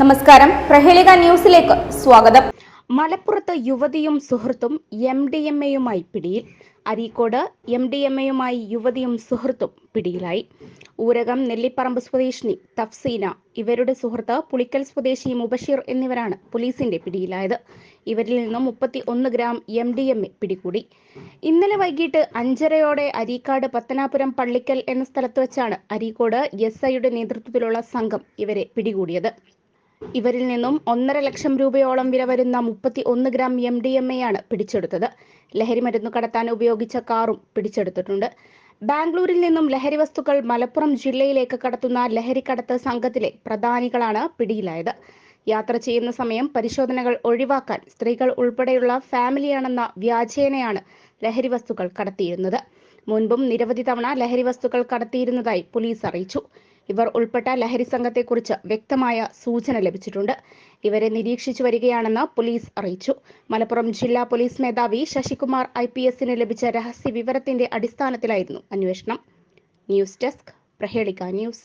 നമസ്കാരം. പ്രഹേളിക ന്യൂസിലേക്ക് സ്വാഗതം. മലപ്പുറത്ത് യുവതിയും സുഹൃത്തും എം ഡി എം എയുമായി പിടിയിൽ. അരീക്കോട് എം ഡി എം എയുമായി യുവതിയും സുഹൃത്തും പിടിയിലായി. ഊരകം നെല്ലിപ്പറമ്പ് സ്വദേശിനി തഫ്സീന ഇവരുടെ സുഹൃത്ത് പുളിക്കൽ സ്വദേശി മുബഷീർ എന്നിവരാണ് പോലീസിന്റെ പിടിയിലായത്. ഇവരിൽ നിന്നും മുപ്പത്തി ഒന്ന് gram M D M A പിടികൂടി. ഇന്നലെ വൈകിട്ട് അഞ്ചരയോടെ അരീക്കാട് പത്തനാപുരം പള്ളിക്കൽ എന്ന സ്ഥലത്ത് വെച്ചാണ് അരീക്കോട് എസ് ഐയുടെ നേതൃത്വത്തിലുള്ള സംഘം ഇവരെ പിടികൂടിയത്. ഇവരിൽ നിന്നും ഒന്നര ലക്ഷം രൂപയോളം വില വരുന്ന മുപ്പത്തി ഒന്ന് ഗ്രാം എം ഡി എം എയാണ് പിടിച്ചെടുത്തത്. ലഹരി മരുന്ന് കടത്താൻ ഉപയോഗിച്ച കാറും പിടിച്ചെടുത്തിട്ടുണ്ട്. ബാംഗ്ലൂരിൽ നിന്നും ലഹരി വസ്തുക്കൾ മലപ്പുറം ജില്ലയിലേക്ക് കടത്തുന്ന ലഹരി കടത്ത് സംഘത്തിലെ പ്രധാനികളാണ് പിടിയിലായത്. യാത്ര ചെയ്യുന്ന സമയം പരിശോധനകൾ ഒഴിവാക്കാൻ സ്ത്രീകൾ ഉൾപ്പെടെയുള്ള ഫാമിലിയാണെന്ന വ്യാജേനയാണ് ലഹരി വസ്തുക്കൾ കടത്തിയിരുന്നത്. മുൻപും നിരവധി തവണ ലഹരി വസ്തുക്കൾ കടത്തിയിരുന്നതായി പോലീസ് അറിയിച്ചു. ഇവർ ഉൾപ്പെട്ട ലഹരി സംഘത്തെക്കുറിച്ച് വ്യക്തമായ സൂചന ലഭിച്ചിട്ടുണ്ട്. ഇവരെ നിരീക്ഷിച്ചു വരികയാണെന്ന് പോലീസ് അറിയിച്ചു. മലപ്പുറം ജില്ലാ പോലീസ് മേധാവി ശശികുമാർ ഐ പി എസിന് ലഭിച്ച രഹസ്യ വിവരത്തിന്റെ അടിസ്ഥാനത്തിലായിരുന്നു അന്വേഷണം. News desk Prahelika news.